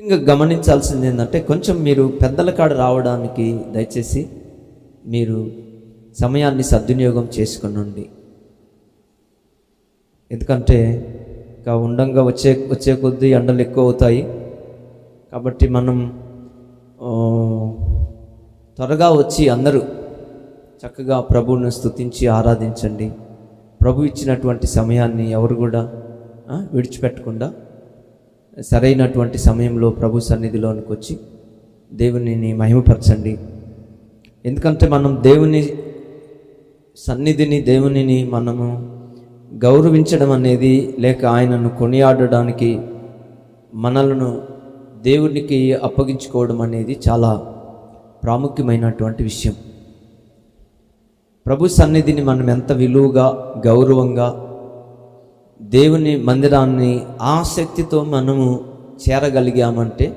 ముఖ్యంగా గమనించాల్సింది ఏంటంటే కొంచెం మీరు పెద్దల కాడ రావడానికి దయచేసి మీరు సమయాన్ని సద్వినియోగం చేసుకునండి. ఎందుకంటే ఇంకా ఉండంగా వచ్చే వచ్చే కొద్దీ ఎండలు ఎక్కువ అవుతాయి. కాబట్టి మనం త్వరగా వచ్చి అందరూ చక్కగా ప్రభువును స్తుతించి ఆరాధించండి. ప్రభు ఇచ్చినటువంటి సమయాన్ని ఎవరు కూడా విడిచిపెట్టకుండా సరైనటువంటి సమయంలో ప్రభు సన్నిధిలోనికి వచ్చి దేవునిని మహిమపరచండి. ఎందుకంటే మనం దేవుని సన్నిధిని దేవునిని మనము గౌరవించడం అనేది లేక ఆయనను కొనియాడడానికి మనలను దేవునికి అప్పగించుకోవడం అనేది చాలా ప్రాముఖ్యమైనటువంటి విషయం. ప్రభు సన్నిధిని మనం ఎంత విలువగా గౌరవంగా దేవుని మందిరాన్ని ఆసక్తితో మనము చేరగలిగామంటే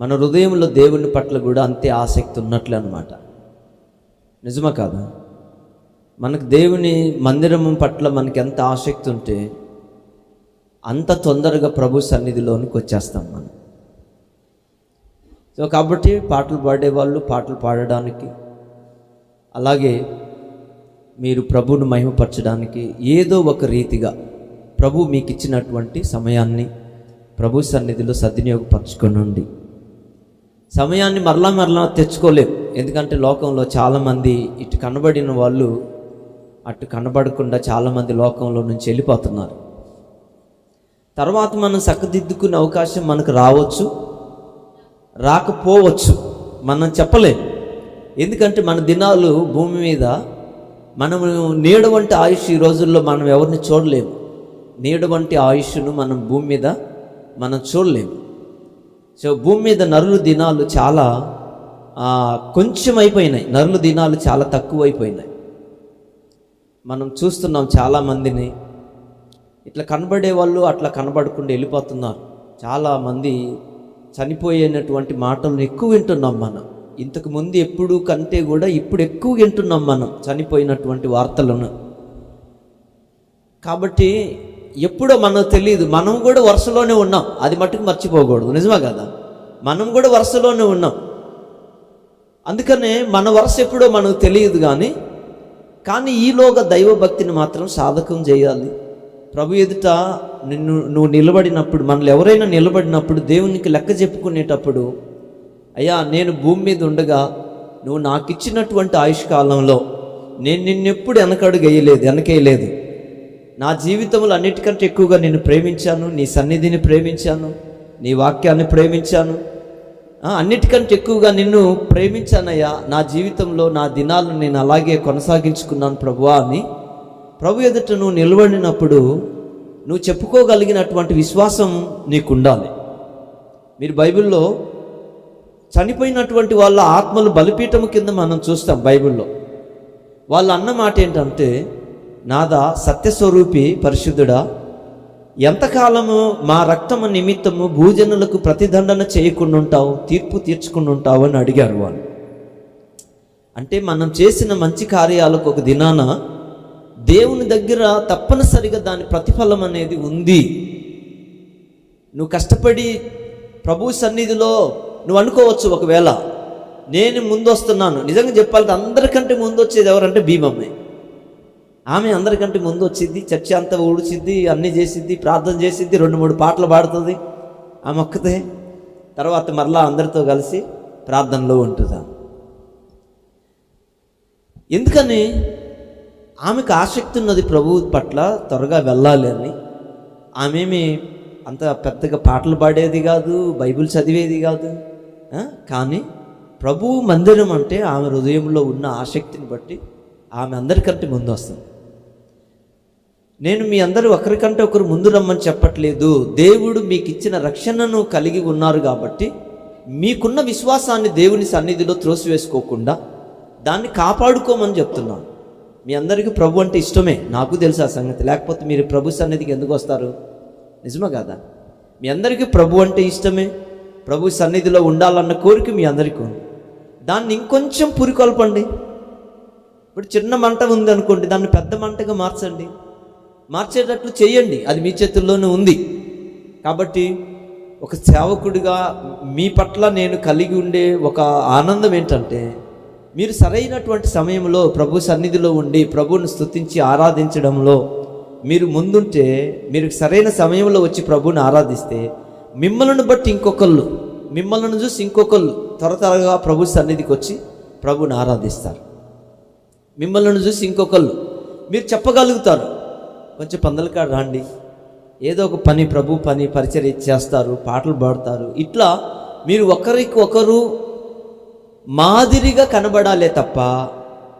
మన హృదయంలో దేవుని పట్ల కూడా అంతే ఆసక్తి ఉన్నట్లు అనమాట నిజమా కాదా? మనకు దేవుని మందిరం పట్ల మనకి ఎంత ఆసక్తి ఉంటే అంత తొందరగా ప్రభు సన్నిధిలోనికి వచ్చేస్తాం మనం. సో కాబట్టి పాటలు పాడేవాళ్ళు పాటలు పాడడానికి అలాగే మీరు ప్రభువును మహిమపరచడానికి ఏదో ఒక రీతిగా ప్రభు మీకు ఇచ్చినటువంటి సమయాన్ని ప్రభు సన్నిధిలో సద్వినియోగపరచుకునండి. సమయాన్ని మరలా మరలా తెచ్చుకోలేం. ఎందుకంటే లోకంలో చాలామంది ఇటు కనబడిన వాళ్ళు అటు కనబడకుండా చాలామంది లోకంలో నుంచి వెళ్ళిపోతున్నారు. తర్వాత మనం చక్కదిద్దుకునే అవకాశం మనకు రావచ్చు రాకపోవచ్చు మనం చెప్పలేం. ఎందుకంటే మన దినాలు భూమి మీద మనము నీడ వంటి ఆయుష్ ఈ రోజుల్లో మనం ఎవరిని చూడలేము. నేడు వంటి ఆయుష్ను మనం భూమి మీద మనం చూడలేము. సో భూమి మీద నరుల దినాలు చాలా కొంచెం అయిపోయినాయి నరుల దినాలు చాలా తక్కువ అయిపోయినాయి మనం చూస్తున్నాం చాలామందిని ఇట్లా కనబడే వాళ్ళు అట్లా కనబడకుండా వెళ్ళిపోతున్నారు. చాలామంది చనిపోయేటటువంటి మాటలను ఎక్కువ వింటున్నాం మనం. ఇంతకు ముందు ఎప్పుడు కంటే కూడా ఇప్పుడు ఎక్కువ వింటున్నాం మనం చనిపోయినటువంటి వార్తలను. కాబట్టి ఎప్పుడో మనకు తెలియదు మనం కూడా వరుసలోనే ఉన్నాం. అది మట్టుకు మర్చిపోకూడదు. నిజమా కదా? మనం కూడా వరుసలోనే ఉన్నాం. అందుకనే మన వరుస ఎప్పుడో మనకు తెలియదు కానీ కానీ ఈలోగా దైవభక్తిని మాత్రం సాధకం చేయాలి. ప్రభు ఎదుట నిన్ను నువ్వు నిలబడినప్పుడు మనల్ని ఎవరైనా నిలబడినప్పుడు దేవునికి లెక్క చెప్పుకునేటప్పుడు అయ్యా నేను భూమి మీద ఉండగా నువ్వు నాకు ఇచ్చినటువంటి ఆయుష్కాలంలో నేను నిన్నెప్పుడు వెనకడుగు వేయలేదు వెనకేయలేదు. నా జీవితంలో అన్నిటికంటే ఎక్కువగా నేను ప్రేమించాను నీ సన్నిధిని ప్రేమించాను నీ వాక్యాన్ని ప్రేమించాను. అన్నిటికంటే ఎక్కువగా నిన్ను ప్రేమించానయ్యా. నా జీవితంలో నా దినాలను నేను అలాగే కొనసాగించుకున్నాను ప్రభువా అని ప్రభు ఎదుట నువ్వు నిలబడినప్పుడు నువ్వు చెప్పుకోగలిగినటువంటి విశ్వాసం నీకు ఉండాలి మీరు బైబిల్లో చనిపోయినటువంటి వాళ్ళ ఆత్మలు బలిపీఠము కింద మనం చూస్తాం బైబిల్లో. వాళ్ళు అన్న మాట ఏంటంటే నాదా సత్యస్వరూపి పరిశుద్ధుడా ఎంతకాలము మా రక్తము నిమిత్తము భూజనులకు ప్రతిదండన చేయకుండా ఉంటావు తీర్పు తీర్చుకుండా ఉంటావు అని అడిగారు వాళ్ళు. అంటే మనం చేసిన మంచి కార్యాలకు ఒక దినాన దేవుని దగ్గర తప్పనిసరిగా దాని ప్రతిఫలం అనేది ఉంది. నువ్వు కష్టపడి ప్రభు సన్నిధిలో నువ్వు అనుకోవచ్చు ఒకవేళ నేను ముందు వస్తున్నాను నిజంగా చెప్పాలంటే అందరికంటే ముందు వచ్చేది ఎవరంటే భీమమ్మే. ఆమె అందరికంటే ముందు వచ్చింది చర్చి అంతా ఊడ్చిద్ది అన్నీ చేసిద్ది ప్రార్థన చేసిద్ది రెండు మూడు పాటలు పాడుతుంది. ఆమె ఒక్కతే. తర్వాత మరలా అందరితో కలిసి ప్రార్థనలో ఉంటుందా. ఎందుకని? ఆమెకు ఆసక్తి ఉన్నది ప్రభువు పట్ల త్వరగా వెళ్ళాలి అని. ఆమెమి అంత పెద్దగా పాటలు పాడేది కాదు బైబిల్ చదివేది కాదు. కానీ ప్రభువు మందిరం అంటే ఆమె హృదయంలో ఉన్న ఆసక్తిని బట్టి ఆమె అందరికంటే ముందు వస్తుంది. నేను మీ అందరూ ఒకరికంటే ఒకరు ముందు రమ్మని చెప్పట్లేదు. దేవుడు మీకు ఇచ్చిన రక్షణను కలిగి ఉన్నారు కాబట్టి మీకున్న విశ్వాసాన్ని దేవుని సన్నిధిలో త్రోసివేసుకోకుండా దాన్ని కాపాడుకోమని చెప్తున్నాను. మీ అందరికీ ప్రభు అంటే ఇష్టమే. నాకు తెలుసు ఆ సంగతి. లేకపోతే మీరు ప్రభు సన్నిధికి ఎందుకు వస్తారు? నిజమే కదా? మీ అందరికీ ప్రభు అంటే ఇష్టమే. ప్రభు సన్నిధిలో ఉండాలన్న కోరిక మీ అందరికీ ఉంది. దాన్ని ఇంకొంచెం పురికొల్పండి. ఇప్పుడు చిన్న మంట ఉంది అనుకోండి దాన్ని పెద్ద మంటగా మార్చండి. మార్చేటట్లు చేయండి. అది మీ చేతుల్లోనే ఉంది. కాబట్టి ఒక సేవకుడిగా మీ పట్ల నేను కలిగి ఉండే ఒక ఆనందం ఏంటంటే మీరు సరైనటువంటి సమయంలో ప్రభు సన్నిధిలో ఉండి ప్రభువుని స్తుతించి ఆరాధించడంలో మీరు ముందుంటే మీరు సరైన సమయంలో వచ్చి ప్రభువుని ఆరాధిస్తే మిమ్మల్ని బట్టి ఇంకొకళ్ళు మిమ్మల్ని చూసి ఇంకొకళ్ళు త్వర త్వరగా ప్రభు సన్నిధికి వచ్చి ప్రభుని ఆరాధిస్తారు. మిమ్మల్ని చూసి ఇంకొకళ్ళు. మీరు చెప్పగలుగుతారు. కొంచెం పందల కాడ రాండి. ఏదో ఒక పని ప్రభు పని పరిచర్య చేస్తారు పాటలు పాడతారు. ఇట్లా మీరు ఒకరికి ఒకరు మాదిరిగా కనబడాలే తప్ప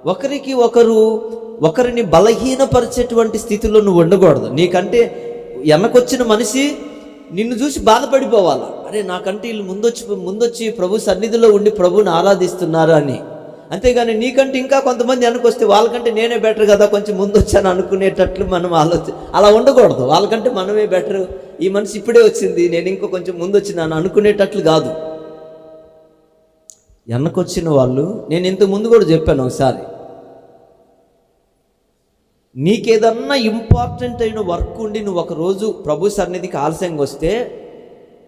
ఒకరికి ఒకరు ఒకరిని బలహీనపరిచేటువంటి స్థితిలో నువ్వు ఉండకూడదు. నీకంటే వెనకొచ్చిన మనిషి నిన్ను చూసి బాధపడిపోవాలి? అరే నాకంటే వీళ్ళు ముందొచ్చి ముందొచ్చి ప్రభు సన్నిధిలో ఉండి ప్రభుని ఆరాధిస్తున్నారు అని. అంతేగాని నీకంటే ఇంకా కొంతమంది అనుకొస్తే వాళ్ళకంటే నేనే బెటర్ కదా కొంచెం ముందు వచ్చాను అనుకునేటట్లు మనం ఆలోచన అలా ఉండకూడదు. వాళ్ళకంటే మనమే బెటర్ ఈ మనిషి ఇప్పుడే వచ్చింది నేను ఇంకో కొంచెం ముందు వచ్చినాను అనుకునేటట్లు కాదు. వెనకొచ్చిన వాళ్ళు నేను ఇంతకు ముందు కూడా చెప్పాను ఒకసారి. నీకేదన్నా ఇంపార్టెంట్ అయిన వర్క్ ఉండి నువ్వు ఒక రోజు ప్రభు సన్నిధికి ఆలస్యంగా వస్తే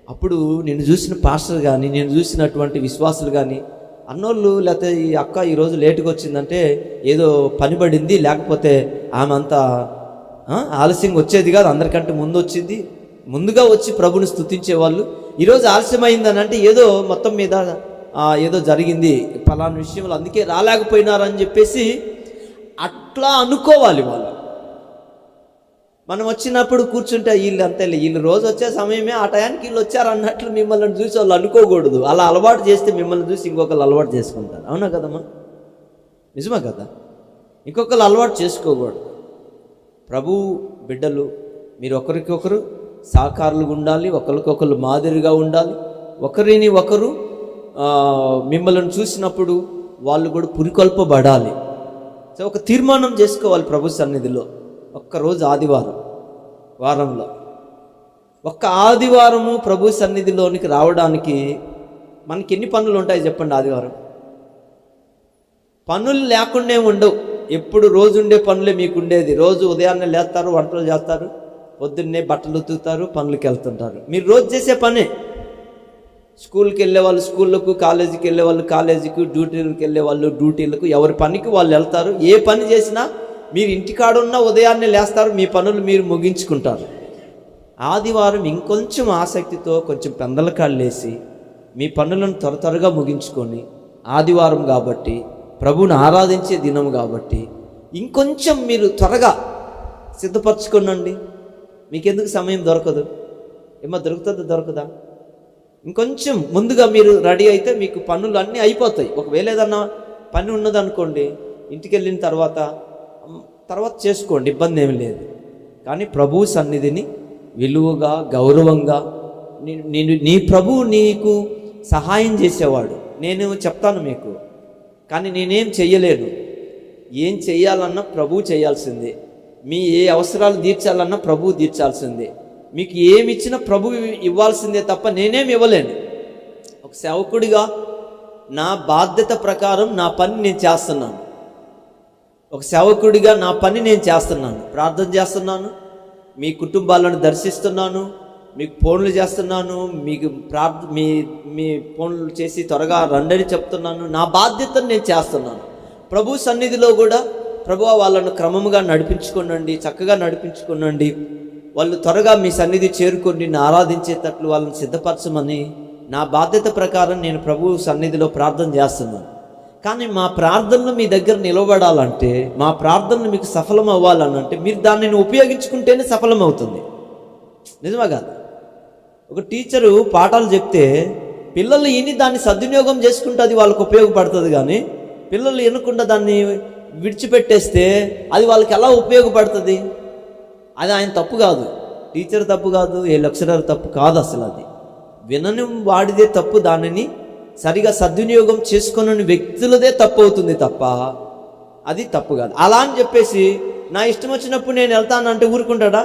అప్పుడు నేను చూసిన పాస్టర్ కానీ నేను చూసినటువంటి విశ్వాసులు కానీ అన్నోళ్ళు లేకపోతే ఈ అక్క ఈరోజు లేటుగా వచ్చిందంటే ఏదో పని పడింది లేకపోతే ఆమె అంతా ఆలస్యంగా వచ్చేది కాదు అందరికంటే ముందు వచ్చింది. ముందుగా వచ్చి ప్రభుని స్తుతించే వాళ్ళు. ఈరోజు ఆలస్యమైందని అంటే ఏదో మొత్తం మీద ఏదో జరిగింది ఫలానా విషయంలో అందుకే రాలేకపోయినారని చెప్పేసి అట్లా అనుకోవాలి వాళ్ళు. మనం వచ్చినప్పుడు కూర్చుంటే వీళ్ళు అంతే వీళ్ళు రోజు వచ్చే సమయమే ఆ టయానికి వీళ్ళు వచ్చారు అన్నట్లు మిమ్మల్ని చూసి వాళ్ళు అనుకోకూడదు. అలా అలవాటు చేస్తే మిమ్మల్ని చూసి ఇంకొకరు అలవాటు చేసుకుంటారు. అవునా కదమ్మా? నిజమే కదా? ఇంకొకరు అలవాటు చేసుకోకూడదు. ప్రభు బిడ్డలు మీరు ఒకరికొకరు సహకారులు ఉండాలి ఒకరికొకరు మాదిరిగా ఉండాలి. ఒకరిని ఒకరు మిమ్మల్ని చూసినప్పుడు వాళ్ళు కూడా పురికొల్పబడాలి. సో ఒక తీర్మానం చేసుకోవాలి ప్రభు సన్నిధిలో. ఒక్కరోజు ఆదివారం వారంలో. ఒక్క ఆదివారము ప్రభు సన్నిధిలోనికి రావడానికి మనకి ఎన్ని పనులు ఉంటాయి చెప్పండి ఆదివారం? పనులు లేకుండా ఉండవు. ఎప్పుడు రోజు ఉండే పనులే మీకు ఉండేది రోజు ఉదయాన్నే లేస్తారు వంటలు చేస్తారు పొద్దున్నే బట్టలు ఉతుకుతారు పనులకి వెళ్తుంటారు మీరు రోజు చేసే పనే? స్కూల్కి వెళ్ళే వాళ్ళు స్కూళ్ళకు కాలేజీకి వెళ్ళే వాళ్ళు కాలేజీకి డ్యూటీలకు వెళ్ళే వాళ్ళు డ్యూటీలకు ఎవరి పనికి వాళ్ళు వెళ్తారు? ఏ పని చేసినా మీరు ఇంటికాడున్న ఉదయాన్నే లేస్తారు మీ పనులు మీరు ముగించుకుంటారు. ఆదివారం ఇంకొంచెం ఆసక్తితో కొంచెం పెందల కాళ్ళేసి మీ పనులను త్వర త్వరగా ముగించుకొని ఆదివారం కాబట్టి ప్రభువుని ఆరాధించే దినం కాబట్టి ఇంకొంచెం మీరు త్వరగా సిద్ధపరచుకోనండి. మీకెందుకు సమయం దొరకదు? ఏమో దొరుకుతుందా దొరకదా? ఇంకొంచెం ముందుగా మీరు రెడీ అయితే మీకు పనులు అన్నీ అయిపోతాయి. ఒకవేళ ఏదన్నా పని ఉన్నదనుకోండి ఇంటికి వెళ్ళిన తర్వాత తర్వాత చేసుకోండి ఇబ్బంది ఏమి లేదు. కానీ ప్రభు సన్నిధిని విలువగా గౌరవంగా నీ- నేను నీ ప్రభు నీకు సహాయం చేసేవాడు. నేను చెప్తాను మీకు. కానీ నేనేం చెయ్యలేను. ఏం చెయ్యాలన్నా ప్రభు చేయాల్సిందే. మీ ఏ అవసరాలు తీర్చాలన్నా ప్రభు తీర్చాల్సిందే. మీకు ఏమి ఇచ్చినా ప్రభు ఇవ్వాల్సిందే తప్ప నేనేం ఇవ్వలేను. ఒక సేవకుడిగా నా బాధ్యత ప్రకారం నా పని నేను చేస్తున్నాను. ఒక సేవకుడిగా నా పని నేను చేస్తున్నాను. ప్రార్థన చేస్తున్నాను. మీ కుటుంబాలను దర్శిస్తున్నాను. మీకు ఫోన్లు చేస్తున్నాను. మీకు ప్రార్థ మీ మీ ఫోన్లు చేసి త్వరగా రండని చెప్తున్నాను. నా బాధ్యతను నేను చేస్తున్నాను. ప్రభు సన్నిధిలో కూడా ప్రభు వాళ్ళను క్రమముగా నడిపించుకోనండి చక్కగా నడిపించుకోనండి. వాళ్ళు త్వరగా మీ సన్నిధి చేరుకొని నిన్ను ఆరాధించేటట్లు వాళ్ళని సిద్ధపరచమని నా బాధ్యత ప్రకారం నేను ప్రభు సన్నిధిలో ప్రార్థన చేస్తున్నాను. కానీ మా ప్రార్థనలు మీ దగ్గర నిలబడాలంటే మా ప్రార్థనలు మీకు సఫలం అవ్వాలనంటే మీరు దానిని ఉపయోగించుకుంటేనే సఫలం అవుతుంది. నిజమా కాదు? ఒక టీచరు పాఠాలు చెప్తే పిల్లలు విని దాన్ని సద్వినియోగం చేసుకుంటే అది వాళ్ళకు ఉపయోగపడుతుంది కానీ పిల్లలు వినకుండా దాన్ని విడిచిపెట్టేస్తే అది వాళ్ళకి ఎలా ఉపయోగపడుతుంది? అది ఆయన తప్పు కాదు. టీచర్ తప్పు కాదు ఏ లెక్చరర్ తప్పు కాదు అసలు అది. వినని వాడిదే తప్పు దానిని సరిగా సద్వినియోగం చేసుకున్న వ్యక్తులదే తప్పు అవుతుంది తప్ప అది తప్పు కాదు. అలా అని చెప్పేసి నా ఇష్టం వచ్చినప్పుడు నేను వెళ్తానంటే ఊరుకుంటాడా?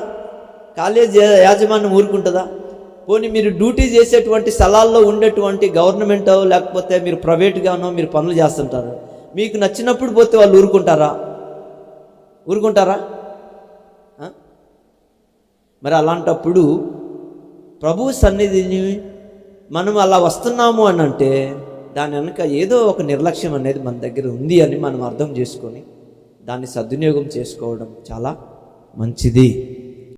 కాలేజ్ యాజమాన్యం ఊరుకుంటుందా? పోనీ మీరు డ్యూటీ చేసేటువంటి స్థలాల్లో ఉండేటువంటి గవర్నమెంట్ లేకపోతే మీరు ప్రైవేట్గానో మీరు పనులు చేస్తుంటారు. మీకు నచ్చినప్పుడు పోతే వాళ్ళు ఊరుకుంటారా? ఊరుకుంటారా? మరి అలాంటప్పుడు ప్రభు సన్నిధిని మనం అలా వస్తున్నాము అని అంటే దాని వెనుక ఏదో ఒక నిర్లక్ష్యం అనేది మన దగ్గర ఉంది అని మనం అర్థం చేసుకొని దాన్ని సద్వినియోగం చేసుకోవడం చాలా మంచిది.